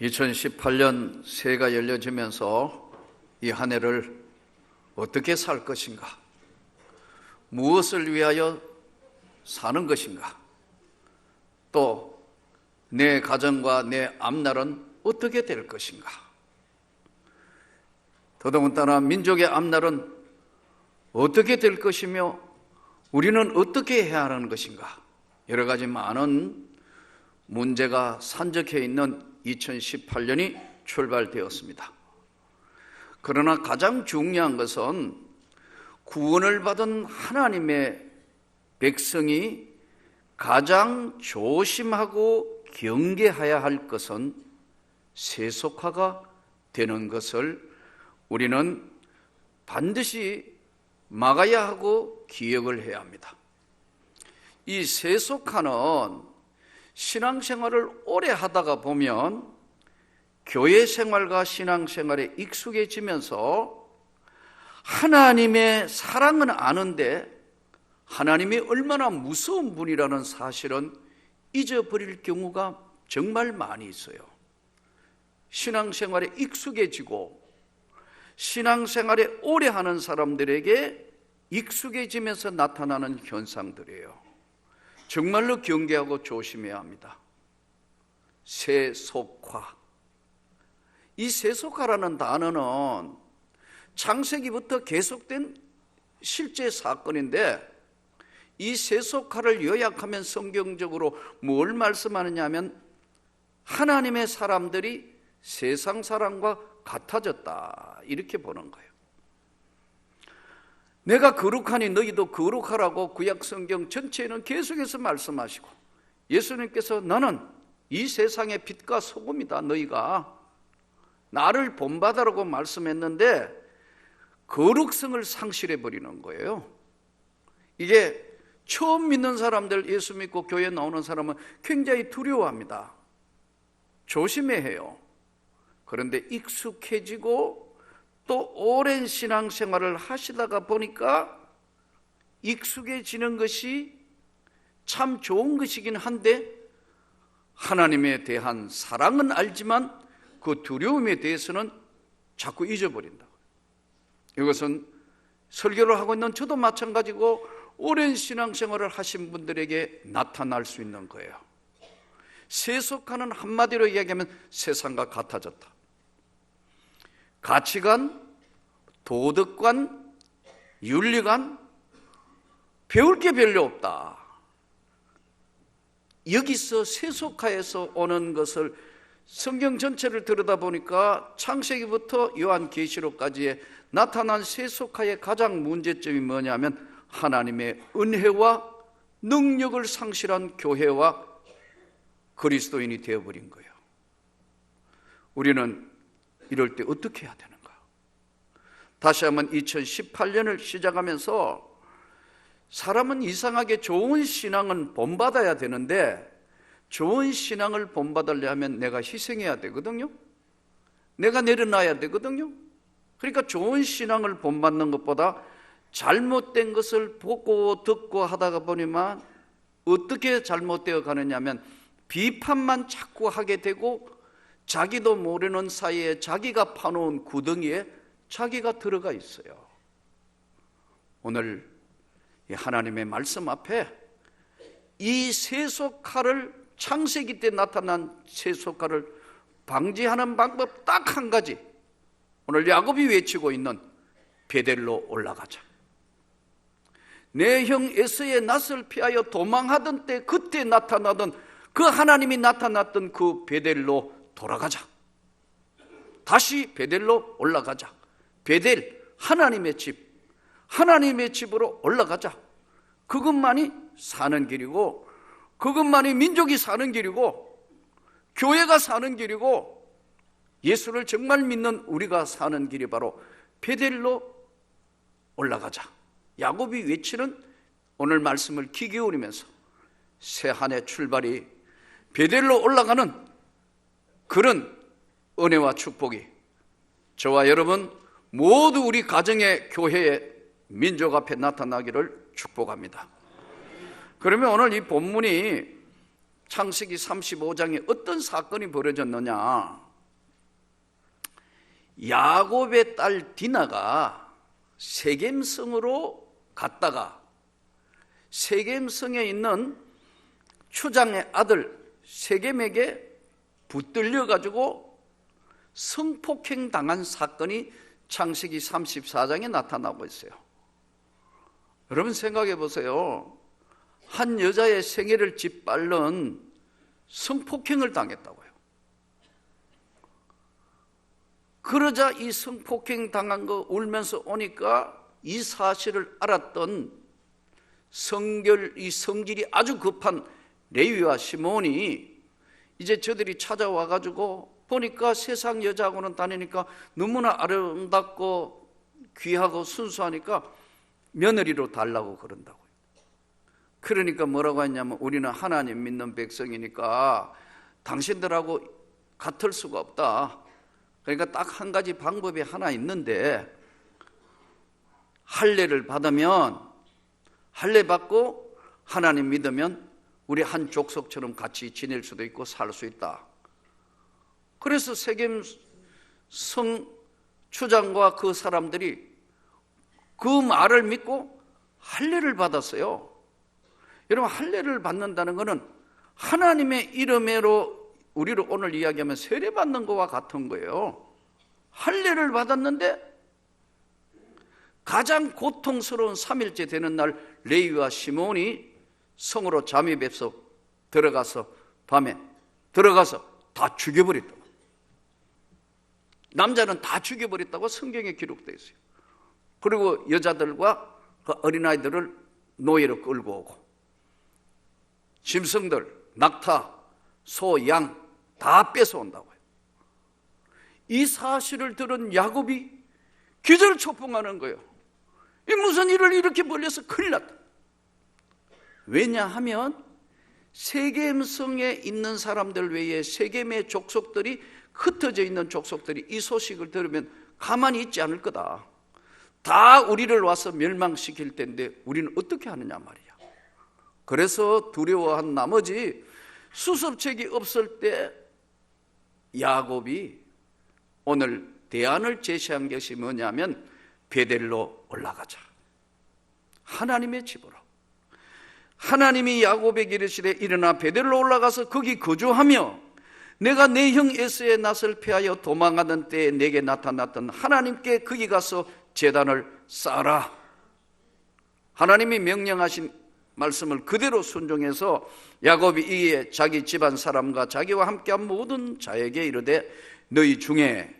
2018년 새해가 열려지면서 이 한 해를 어떻게 살 것인가? 무엇을 위하여 사는 것인가? 또 내 가정과 내 앞날은 어떻게 될 것인가? 더더군다나 민족의 앞날은 어떻게 될 것이며 우리는 어떻게 해야 하는 것인가? 여러 가지 많은 문제가 산적해 있는 2018년이 출발되었습니다. 그러나 가장 중요한 것은 구원을 받은 하나님의 백성이 가장 조심하고 경계해야 할 것은 세속화가 되는 것을 우리는 반드시 막아야 하고 기억을 해야 합니다. 이 세속화는 신앙생활을 오래 하다가 보면 교회 생활과 신앙생활에 익숙해지면서 하나님의 사랑은 아는데 하나님이 얼마나 무서운 분이라는 사실은 잊어버릴 경우가 정말 많이 있어요. 신앙생활에 익숙해지고 신앙생활에 오래 하는 사람들에게 익숙해지면서 나타나는 현상들이에요. 정말로 경계하고 조심해야 합니다. 세속화. 이 세속화라는 단어는 창세기부터 계속된 실제 사건인데 이 세속화를 요약하면 성경적으로 뭘 말씀하느냐면 하나님의 사람들이 세상 사람과 같아졌다. 이렇게 보는 거예요. 내가 거룩하니 너희도 거룩하라고 구약 성경 전체에는 계속해서 말씀하시고 예수님께서 나는 이 세상의 빛과 소금이다. 너희가 나를 본받아라고 말씀했는데 거룩성을 상실해 버리는 거예요. 이게 처음 믿는 사람들 예수 믿고 교회 나오는 사람은 굉장히 두려워합니다. 조심해야 해요. 그런데 익숙해지고 또 오랜 신앙생활을 하시다가 보니까 익숙해지는 것이 참 좋은 것이긴 한데 하나님에 대한 사랑은 알지만 그 두려움에 대해서는 자꾸 잊어버린다. 이것은 설교를 하고 있는 저도 마찬가지고 오랜 신앙생활을 하신 분들에게 나타날 수 있는 거예요. 세속화는 한마디로 이야기하면 세상과 같아졌다. 가치관, 도덕관, 윤리관, 배울 게 별로 없다. 여기서 세속화에서 오는 것을 성경 전체를 들여다보니까 창세기부터 요한계시록까지의 나타난 세속화의 가장 문제점이 뭐냐면 하나님의 은혜와 능력을 상실한 교회와 그리스도인이 되어버린 거예요. 우리는 이럴 때 어떻게 해야 되는가? 다시 한번 2018년을 시작하면서 사람은 이상하게 좋은 신앙은 본받아야 되는데 좋은 신앙을 본받으려 하면 내가 희생해야 되거든요. 내가 내려놔야 되거든요. 그러니까 좋은 신앙을 본받는 것보다 잘못된 것을 보고 듣고 하다가 보니만 어떻게 잘못되어 가느냐면 비판만 자꾸 하게 되고 자기도 모르는 사이에 자기가 파놓은 구덩이에 자기가 들어가 있어요. 오늘 하나님의 말씀 앞에 이 세속화를 창세기 때 나타난 세속화를 방지하는 방법 딱 한 가지. 오늘 야곱이 외치고 있는 베델로 올라가자. 내 형 에서의 낯을 피하여 도망하던 때 그때 나타나던 그 하나님이 나타났던 그 베델로 돌아가자. 다시 베델로 올라가자. 베델 하나님의 집 하나님의 집으로 올라가자. 그것만이 사는 길이고 그것만이 민족이 사는 길이고 교회가 사는 길이고 예수를 정말 믿는 우리가 사는 길이 바로 베델로 올라가자. 야곱이 외치는 오늘 말씀을 귀 기울이면서 새 한해 출발이 베델로 올라가는 그런 은혜와 축복이 저와 여러분 모두 우리 가정의 교회의 민족 앞에 나타나기를 축복합니다. 그러면 오늘 이 본문이 창세기 35장에 어떤 사건이 벌어졌느냐? 야곱의 딸 디나가 세겜성으로 갔다가 세겜성에 있는 추장의 아들 세겜에게 붙들려 가지고 성폭행 당한 사건이 창세기 34장에 나타나고 있어요. 여러분 생각해 보세요. 한 여자의 생애를 짓밟는 성폭행을 당했다고요. 그러자 이 성폭행 당한 거 울면서 오니까 이 사실을 알았던 성결, 이 성질이 아주 급한 레위와 시몬이 이제 저들이 찾아와 가지고 보니까 세상 여자하고는 다니니까 너무나 아름답고 귀하고 순수하니까 며느리로 달라고 그런다고요. 그러니까 뭐라고 했냐면 우리는 하나님 믿는 백성이니까 당신들하고 같을 수가 없다. 그러니까 딱 한 가지 방법이 하나 있는데 할례를 받으면 할례 받고 하나님 믿으면 우리 한 족속처럼 같이 지낼 수도 있고 살 수 있다. 그래서 세겜 성 추장과 그 사람들이 그 말을 믿고 할례를 받았어요. 여러분 할례를 받는다는 것은 하나님의 이름으로 우리를 오늘 이야기하면 세례 받는 것과 같은 거예요. 할례를 받았는데 가장 고통스러운 3일째 되는 날 레이와 시몬이 성으로 잠입해서 들어가서 밤에 들어가서 다 죽여버렸다. 남자는 다 죽여버렸다고 성경에 기록되어 있어요. 그리고 여자들과 그 어린아이들을 노예로 끌고 오고 짐승들, 낙타, 소, 양 다 뺏어온다고요. 이 사실을 들은 야곱이 기절 초풍하는 거예요. 이 무슨 일을 이렇게 벌려서 큰일 났다. 왜냐하면 세겜성에 있는 사람들 외에 세겜의 족속들이 흩어져 있는 족속들이 이 소식을 들으면 가만히 있지 않을 거다. 다 우리를 와서 멸망시킬 텐데 우리는 어떻게 하느냐 말이야. 그래서 두려워한 나머지 수습책이 없을 때 야곱이 오늘 대안을 제시한 것이 뭐냐면 베델로 올라가자. 하나님의 집으로. 하나님이 야곱에게 이르시되 일어나 베델로 올라가서 거기 거주하며 내가 내 형 에스의 낯을 피하여 도망하던 때에 내게 나타났던 하나님께 거기 가서 재단을 쌓아라. 하나님이 명령하신 말씀을 그대로 순종해서 야곱이 이에 자기 집안 사람과 자기와 함께한 모든 자에게 이르되 너희 중에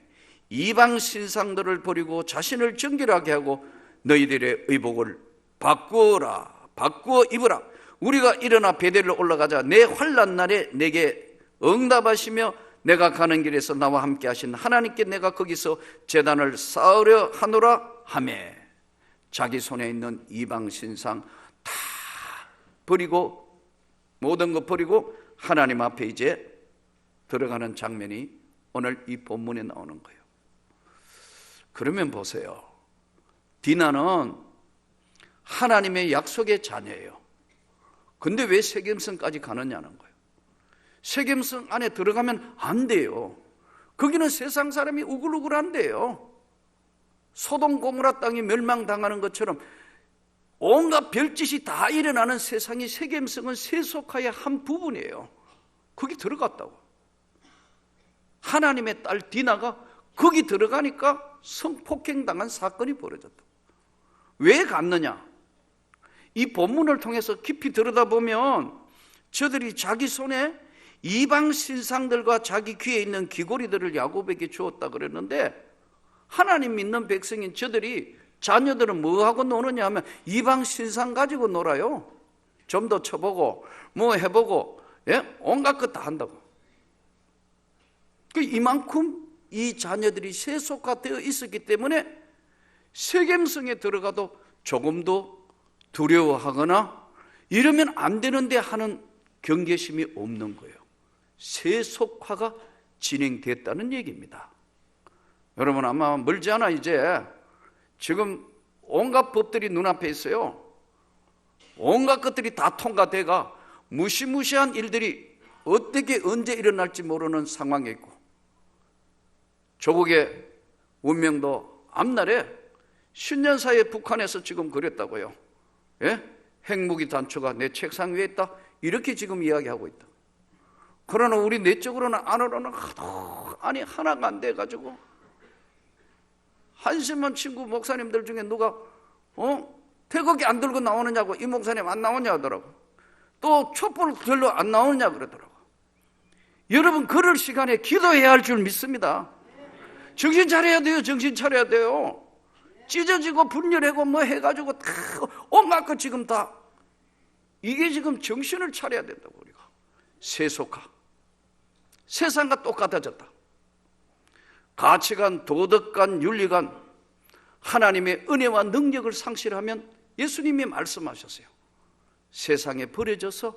이방 신상들을 버리고 자신을 정결하게 하고 너희들의 의복을 바꾸어라 바꾸어 입으라 우리가 일어나 베델로 올라가자 내 환란 날에 내게 응답하시며 내가 가는 길에서 나와 함께 하신 하나님께 내가 거기서 재단을 쌓으려 하노라 하매 자기 손에 있는 이방 신상 다 버리고 모든 것 버리고 하나님 앞에 이제 들어가는 장면이 오늘 이 본문에 나오는 거예요. 그러면 보세요. 디나는 하나님의 약속의 자녀예요. 근데 왜 세겜성까지 가느냐는 거예요. 세겜성 안에 들어가면 안 돼요. 거기는 세상 사람이 우글우글한데요. 소돔 고무라 땅이 멸망당하는 것처럼 온갖 별짓이 다 일어나는 세상이 세겜성은 세속화의 한 부분이에요. 거기 들어갔다고. 하나님의 딸 디나가 거기 들어가니까 성폭행 당한 사건이 벌어졌다. 왜 갔느냐? 이 본문을 통해서 깊이 들여다보면 저들이 자기 손에 이방 신상들과 자기 귀에 있는 귀고리들을 야곱에게 주었다 그랬는데 하나님 믿는 백성인 저들이 자녀들은 뭐 하고 노느냐 하면 이방 신상 가지고 놀아요. 좀더 쳐보고 뭐 해보고 예? 온갖 것 다 한다고. 그 이만큼 이 자녀들이 세속화되어 있었기 때문에 세겜성에 들어가도 조금도 두려워하거나 이러면 안 되는데 하는 경계심이 없는 거예요. 세속화가 진행됐다는 얘기입니다. 여러분 아마 멀지 않아 이제 지금 온갖 법들이 눈앞에 있어요. 온갖 것들이 다 통과돼가 무시무시한 일들이 어떻게 언제 일어날지 모르는 상황에 있고 조국의 운명도 앞날에 10년 사이에 북한에서 지금 그랬다고요. 예? 핵무기 단추가 내 책상 위에 있다. 이렇게 지금 이야기하고 있다. 그러나 우리 내적으로는 안으로는 하도 아니 하나가 안 돼가지고 한심한 친구 목사님들 중에 누가 어 태극기 안 들고 나오느냐고 이 목사님 안 나오냐 하더라고. 또 촛불 별로 안 나오느냐 그러더라고. 여러분 그럴 시간에 기도해야 할 줄 믿습니다. 정신 차려야 돼요. 정신 차려야 돼요. 찢어지고 분열하고 뭐 해가지고 다 온갖 것 지금 다 이게 지금 정신을 차려야 된다고 우리가 세속화 세상과 똑같아졌다. 가치관, 도덕관, 윤리관 하나님의 은혜와 능력을 상실하면 예수님이 말씀하셨어요. 세상에 버려져서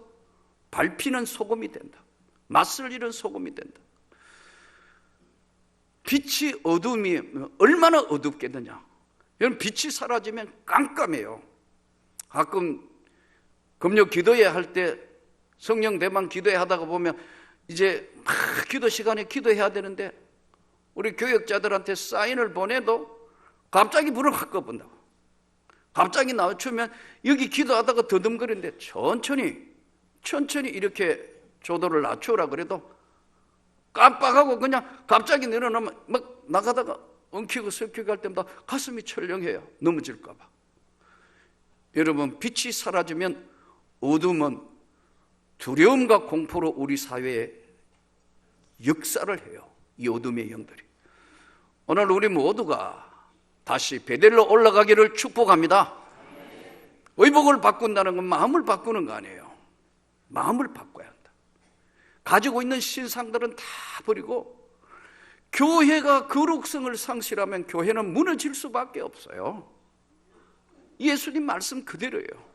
밟히는 소금이 된다. 맛을 잃은 소금이 된다. 빛이 어둠이 얼마나 어둡겠느냐. 여러분 빛이 사라지면 깜깜해요. 가끔 금요 기도회 할 때 성령 대만 기도회 하다가 보면 이제 막 기도 시간에 기도해야 되는데 우리 교역자들한테 사인을 보내도 갑자기 불을 확 꺼본다고. 갑자기 나와주면 여기 기도하다가 더듬거리는데 천천히 천천히 이렇게 조도를 낮추라 그래도 깜빡하고 그냥 갑자기 내려놓으면 막 나가다가 엉키고 설키고 할 때마다 가슴이 철렁해요. 넘어질까봐. 여러분, 빛이 사라지면 어둠은 두려움과 공포로 우리 사회에 역사를 해요. 이 어둠의 영들이. 오늘 우리 모두가 다시 베델로 올라가기를 축복합니다. 의복을 바꾼다는 건 마음을 바꾸는 거 아니에요. 마음을 바꿔야 한다. 가지고 있는 신상들은 다 버리고 교회가 거룩성을 상실하면 교회는 무너질 수밖에 없어요. 예수님 말씀 그대로예요.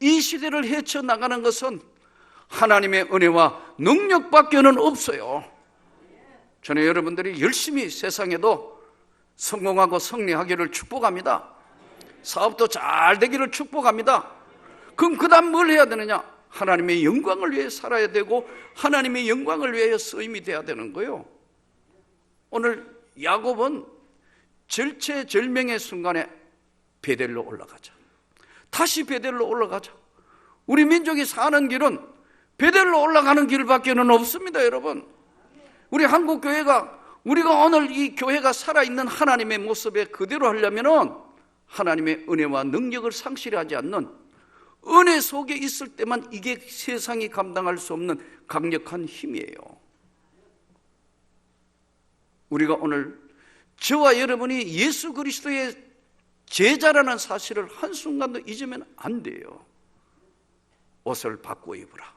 이 시대를 헤쳐나가는 것은 하나님의 은혜와 능력밖에는 없어요. 저는 여러분들이 열심히 세상에도 성공하고 승리하기를 축복합니다. 사업도 잘 되기를 축복합니다. 그럼 그 다음 뭘 해야 되느냐? 하나님의 영광을 위해 살아야 되고 하나님의 영광을 위하여 쓰임이 돼야 되는 거예요. 오늘 야곱은 절체절명의 순간에 베델로 올라가자. 다시 베델로 올라가자. 우리 민족이 사는 길은 베델로 올라가는 길밖에는 없습니다, 여러분. 우리 한국 교회가 우리가 오늘 이 교회가 살아 있는 하나님의 모습에 그대로 하려면은 하나님의 은혜와 능력을 상실하지 않는 은혜 속에 있을 때만 이게 세상이 감당할 수 없는 강력한 힘이에요. 우리가 오늘 저와 여러분이 예수 그리스도의 제자라는 사실을 한순간도 잊으면 안 돼요. 옷을 바꾸어 입으라.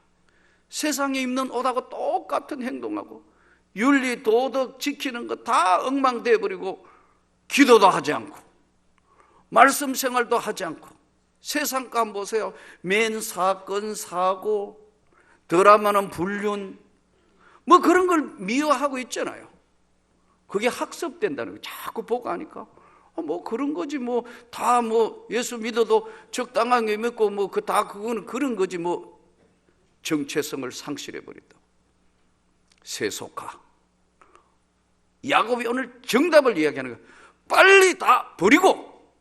세상에 입는 옷하고 똑같은 행동하고 윤리, 도덕 지키는 거 다 엉망돼 버리고 기도도 하지 않고 말씀 생활도 하지 않고 세상감 보세요. 맨 사건 사고 드라마는 불륜 뭐 그런 걸 미워하고 있잖아요. 그게 학습된다는 거 자꾸 보고 하니까 어, 뭐 그런 거지 뭐다뭐 예수 믿어도 적당하게 믿고 뭐 그 다 그거는 그런 거지 뭐 정체성을 상실해 버린다. 세속화. 야곱이 오늘 정답을 이야기하는 거예요. 빨리 다 버리고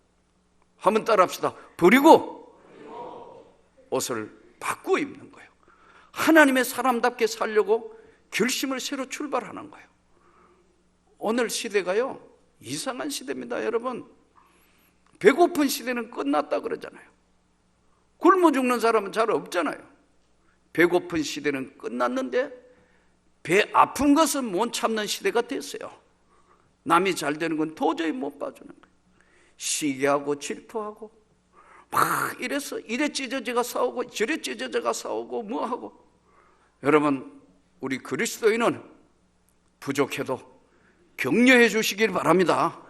한번 따라합시다. 버리고 옷을 바꾸어 입는 거예요. 하나님의 사람답게 살려고 결심을 새로 출발하는 거예요. 오늘 시대가요. 이상한 시대입니다, 여러분. 배고픈 시대는 끝났다 그러잖아요. 굶어 죽는 사람은 잘 없잖아요. 배고픈 시대는 끝났는데 배 아픈 것은 못 참는 시대가 됐어요. 남이 잘 되는 건 도저히 못 봐주는 거예요. 시기하고 질투하고 막 이래서 이래 찢어져가 싸우고 저래 찢어져가 싸우고 뭐하고 여러분 우리 그리스도인은 부족해도 격려해 주시길 바랍니다.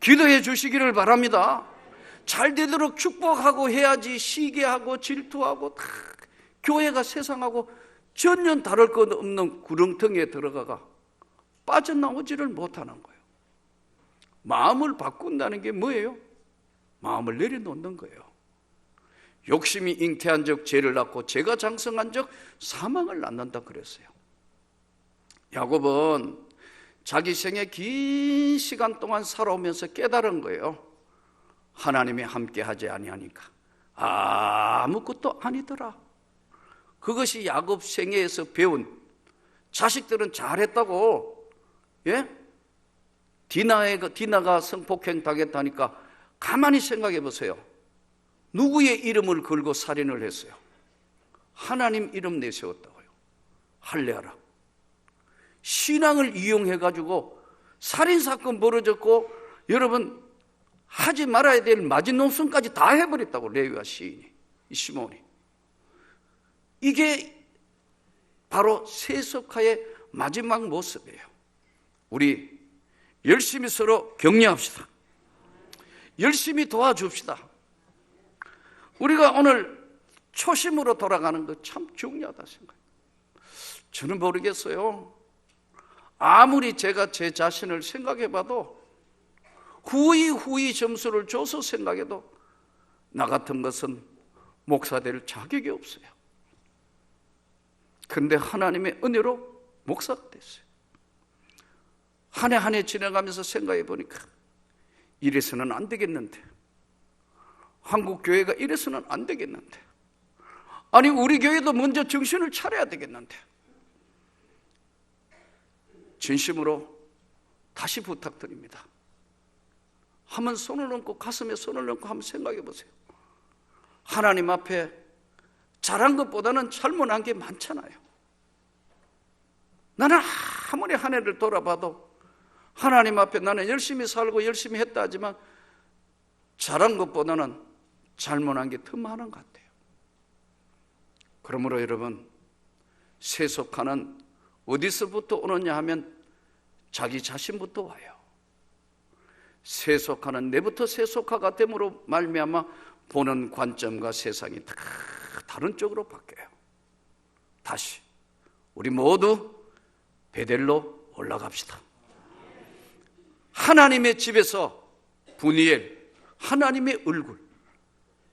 기도해 주시기를 바랍니다. 잘 되도록 축복하고 해야지 시기하고 질투하고 다 교회가 세상하고 전혀 다를 것 없는 구렁텅이에 들어가가 빠져나오지를 못하는 거예요. 마음을 바꾼다는 게 뭐예요? 마음을 내려놓는 거예요. 욕심이 잉태한 적 죄를 낳고 죄가 장성한 적 사망을 낳는다 그랬어요. 야곱은 자기 생에 긴 시간 동안 살아오면서 깨달은 거예요. 하나님이 함께 하지 아니하니까 아무것도 아니더라. 그것이 야곱 생애에서 배운 자식들은 잘했다고 예? 디나가 디나가 성폭행 당했다니까 가만히 생각해 보세요. 누구의 이름을 걸고 살인을 했어요? 하나님 이름 내세웠다고요. 할례하라. 신앙을 이용해 가지고 살인 사건 벌어졌고 여러분 하지 말아야 될 마지노선까지 다 해버렸다고 레위와 시인이 이 시몬이 이게 바로 세속화의 마지막 모습이에요. 우리 열심히 서로 격려합시다. 열심히 도와줍시다. 우리가 오늘 초심으로 돌아가는 거 참 중요하다 생각해요. 저는 모르겠어요. 아무리 제가 제 자신을 생각해 봐도 후이 후이 점수를 줘서 생각해도 나 같은 것은 목사 될 자격이 없어요. 근데 하나님의 은혜로 목사가 됐어요. 한 해 한 해 지나가면서 생각해 보니까 이래서는 안 되겠는데. 한국 교회가 이래서는 안 되겠는데. 아니, 우리 교회도 먼저 정신을 차려야 되겠는데. 진심으로 다시 부탁드립니다. 한번 손을 얹고 가슴에 손을 얹고 한번 생각해 보세요. 하나님 앞에 잘한 것보다는 잘못한 게 많잖아요. 나는 아무리 한 해를 돌아봐도 하나님 앞에 나는 열심히 살고 열심히 했다 하지만 잘한 것보다는 잘못한 게 더 많은 것 같아요. 그러므로 여러분, 세속화는 어디서부터 오느냐 하면 자기 자신부터 와요. 세속화는 내부터 세속화가 됨으로 말미암아 보는 관점과 세상이 다 다른 쪽으로 바뀌어요. 다시 우리 모두 베델로 올라갑시다. 하나님의 집에서 분이엘 하나님의 얼굴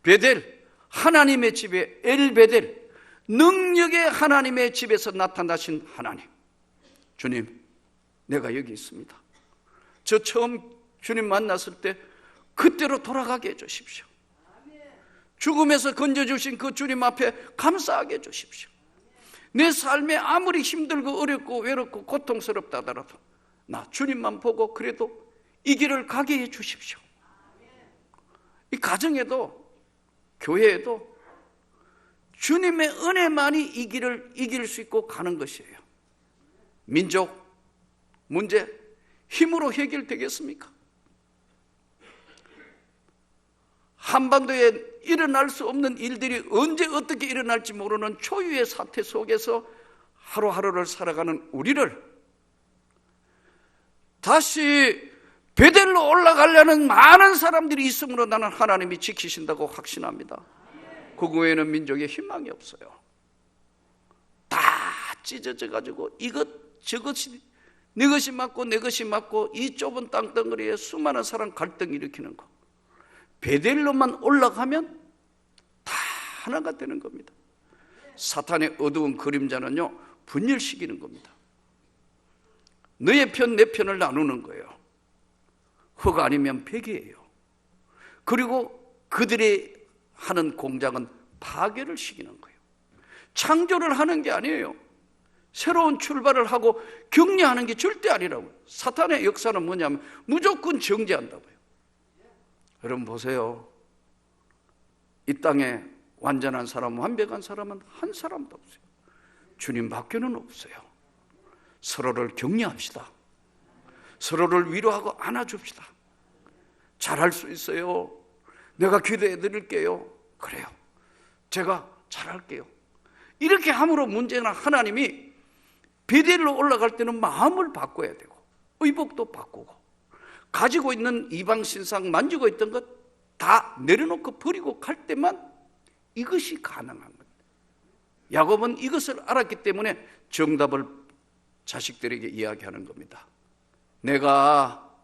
베델 하나님의 집에 엘베델 능력의 하나님의 집에서 나타나신 하나님 주님 내가 여기 있습니다. 저 처음 주님 만났을 때 그때로 돌아가게 해 주십시오. 죽음에서 건져주신 그 주님 앞에 감사하게 해 주십시오. 내 삶에 아무리 힘들고 어렵고 외롭고 고통스럽다 하더라도 나 주님만 보고 그래도 이 길을 가게 해 주십시오. 이 가정에도 교회에도 주님의 은혜만이 이 길을 이길 수 있고 가는 것이에요. 민족 문제 힘으로 해결되겠습니까? 한반도에 일어날 수 없는 일들이 언제 어떻게 일어날지 모르는 초유의 사태 속에서 하루하루를 살아가는 우리를 다시 베델로 올라가려는 많은 사람들이 있으므로 나는 하나님이 지키신다고 확신합니다. 그 외에는 민족에 희망이 없어요. 다 찢어져 가지고 이것 저것이 내 것이 맞고 내 것이 맞고 이 좁은 땅덩어리에 수많은 사람 갈등 일으키는 거. 베델로만 올라가면 다 하나가 되는 겁니다. 사탄의 어두운 그림자는요, 분열시키는 겁니다. 너의 편, 내 편을 나누는 거예요. 흑 아니면 백이에요. 그리고 그들의 하는 공작은 파괴를 시키는 거예요. 창조를 하는 게 아니에요. 새로운 출발을 하고 격려하는 게 절대 아니라고요. 사탄의 역사는 뭐냐면 무조건 정죄한다고요. 여러분 보세요. 이 땅에 완전한 사람, 완벽한 사람은 한 사람도 없어요. 주님 밖에는 없어요. 서로를 격려합시다. 서로를 위로하고 안아줍시다. 잘할 수 있어요. 내가 기도해 드릴게요. 그래요. 제가 잘할게요. 이렇게 함으로 문제는 하나님이 베델로 올라갈 때는 마음을 바꿔야 되고 의복도 바꾸고 가지고 있는 이방 신상 만지고 있던 것 다 내려놓고 버리고 갈 때만 이것이 가능한 겁니다. 야곱은 이것을 알았기 때문에 정답을 자식들에게 이야기하는 겁니다. 내가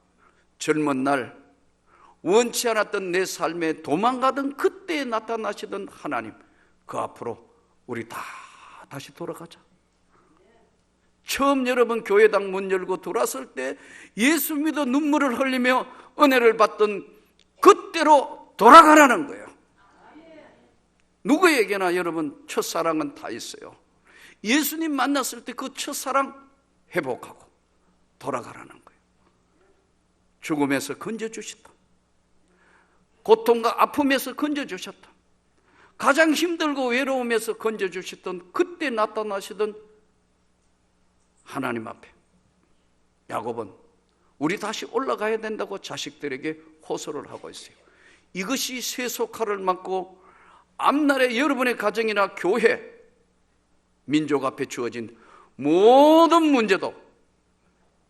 젊은 날 원치 않았던 내 삶에 도망가던 그때에 나타나시던 하나님 그 앞으로 우리 다 다시 돌아가자. 처음 여러분 교회당 문 열고 들어왔을 때 예수 믿어 눈물을 흘리며 은혜를 받던 그때로 돌아가라는 거예요. 누구에게나 여러분 첫사랑은 다 있어요. 예수님 만났을 때 그 첫사랑 회복하고 돌아가라는 거예요. 죽음에서 건져 주셨다. 고통과 아픔에서 건져 주셨다. 가장 힘들고 외로움에서 건져 주셨던 그때 나타나시던 하나님 앞에 야곱은 우리 다시 올라가야 된다고 자식들에게 호소를 하고 있어요. 이것이 세속화를 막고 앞날에 여러분의 가정이나 교회, 민족 앞에 주어진 모든 문제도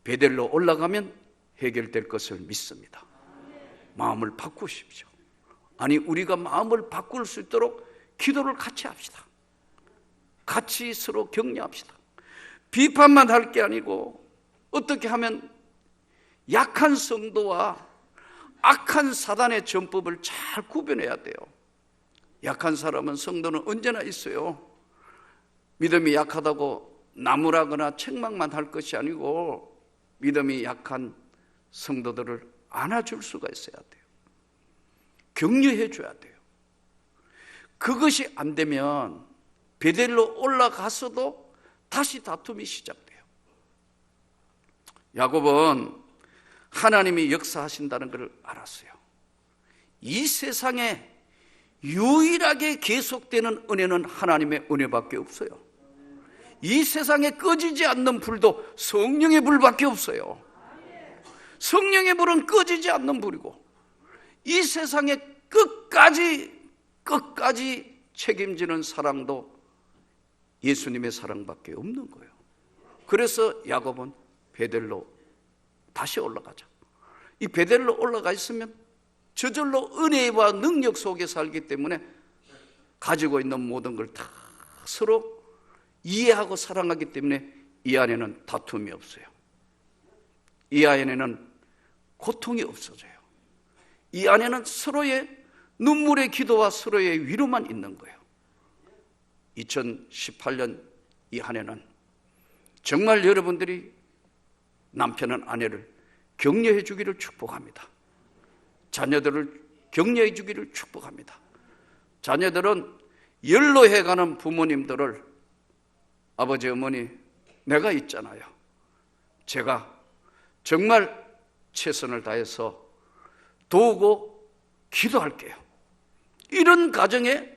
베델로 올라가면 해결될 것을 믿습니다. 마음을 바꾸십시오. 아니, 우리가 마음을 바꿀 수 있도록 기도를 같이 합시다. 같이 서로 격려합시다. 비판만 할 게 아니고 어떻게 하면 약한 성도와 악한 사단의 전법을 잘 구별해야 돼요. 약한 사람은 성도는 언제나 있어요. 믿음이 약하다고 나무라거나 책망만 할 것이 아니고 믿음이 약한 성도들을 안아줄 수가 있어야 돼요. 격려해 줘야 돼요. 그것이 안 되면 베델로 올라가서도 다시 다툼이 시작돼요. 야곱은 하나님이 역사하신다는 것을 알았어요. 이 세상에 유일하게 계속되는 은혜는 하나님의 은혜밖에 없어요. 이 세상에 꺼지지 않는 불도 성령의 불밖에 없어요. 성령의 불은 꺼지지 않는 불이고 이 세상에 끝까지 끝까지 책임지는 사랑도 예수님의 사랑밖에 없는 거예요. 그래서 야곱은 베델로 다시 올라가자. 이 베델로 올라가 있으면 저절로 은혜와 능력 속에 살기 때문에 가지고 있는 모든 걸 다 서로 이해하고 사랑하기 때문에 이 안에는 다툼이 없어요. 이 안에는 고통이 없어져요. 이 안에는 서로의 눈물의 기도와 서로의 위로만 있는 거예요. 2018년 이 한 해는 정말 여러분들이 남편은 아내를 격려해 주기를 축복합니다. 자녀들을 격려해 주기를 축복합니다. 자녀들은 연로해 가는 부모님들을 아버지 어머니 내가 있잖아요. 제가 정말 최선을 다해서 도우고 기도할게요. 이런 가정에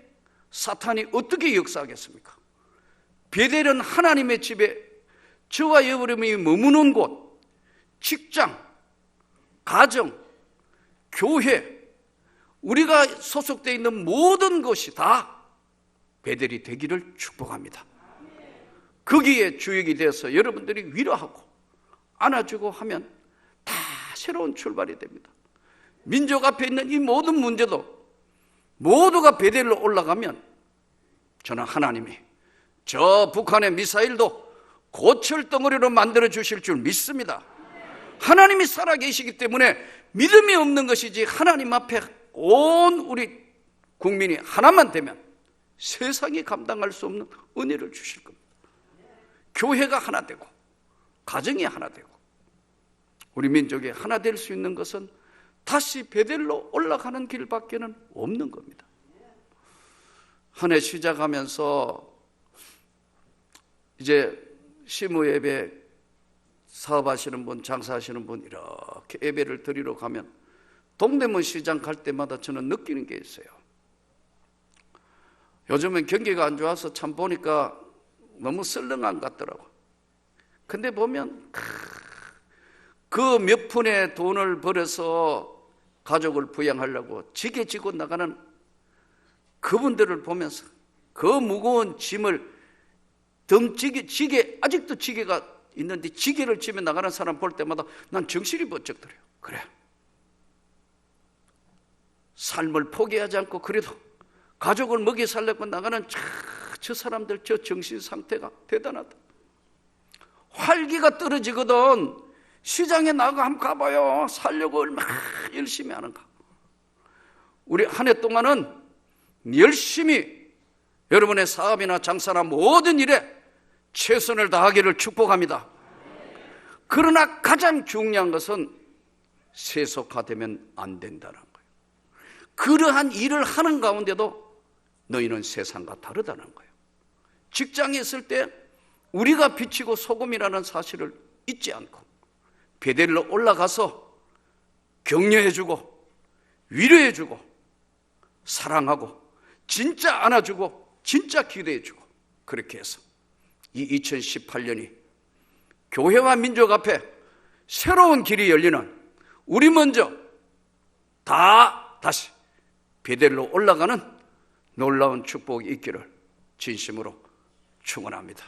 사탄이 어떻게 역사하겠습니까? 베델은 하나님의 집에 저와 여러분이 머무는 곳, 직장, 가정, 교회, 우리가 소속되어 있는 모든 것이 다 베델이 되기를 축복합니다. 거기에 주역이 되어서 여러분들이 위로하고 안아주고 하면 다 새로운 출발이 됩니다. 민족 앞에 있는 이 모든 문제도 모두가 베델로 올라가면 저는 하나님이 저 북한의 미사일도 고철덩어리로 만들어 주실 줄 믿습니다. 하나님이 살아 계시기 때문에 믿음이 없는 것이지 하나님 앞에 온 우리 국민이 하나만 되면 세상이 감당할 수 없는 은혜를 주실 겁니다. 교회가 하나 되고 가정이 하나 되고 우리 민족이 하나 될 수 있는 것은 다시 베델로 올라가는 길밖에는 없는 겁니다. 한 해 시작하면서 이제 시무 예배 사업하시는 분, 장사하시는 분 이렇게 예배를 드리러 가면 동대문 시장 갈 때마다 저는 느끼는 게 있어요. 요즘은 경기가 안 좋아서 참 보니까 너무 썰렁한 것 같더라고. 근데 보면 그 몇 푼의 돈을 벌어서 가족을 부양하려고 지게 지고 나가는 그분들을 보면서 그 무거운 짐을 덩지게 지게 아직도 지게가 있는데 지게를 지며 나가는 사람 볼 때마다 난 정신이 번쩍 들어요. 그래. 삶을 포기하지 않고 그래도 가족을 먹여 살려고 나가는 저, 저 사람들 저 정신 상태가 대단하다. 활기가 떨어지거든 시장에 나가 한번 가봐요. 살려고 얼마나 열심히 하는가. 우리 한 해 동안은 열심히 여러분의 사업이나 장사나 모든 일에 최선을 다하기를 축복합니다. 그러나 가장 중요한 것은 세속화되면 안 된다는 거예요. 그러한 일을 하는 가운데도 너희는 세상과 다르다는 거예요. 직장에 있을 때 우리가 비치고 소금이라는 사실을 잊지 않고 베델로 올라가서 격려해주고 위로해주고 사랑하고 진짜 안아주고 진짜 기대해주고 그렇게 해서 이 2018년이 교회와 민족 앞에 새로운 길이 열리는 우리 먼저 다 다시 베델로 올라가는 놀라운 축복이 있기를 진심으로 축원합니다.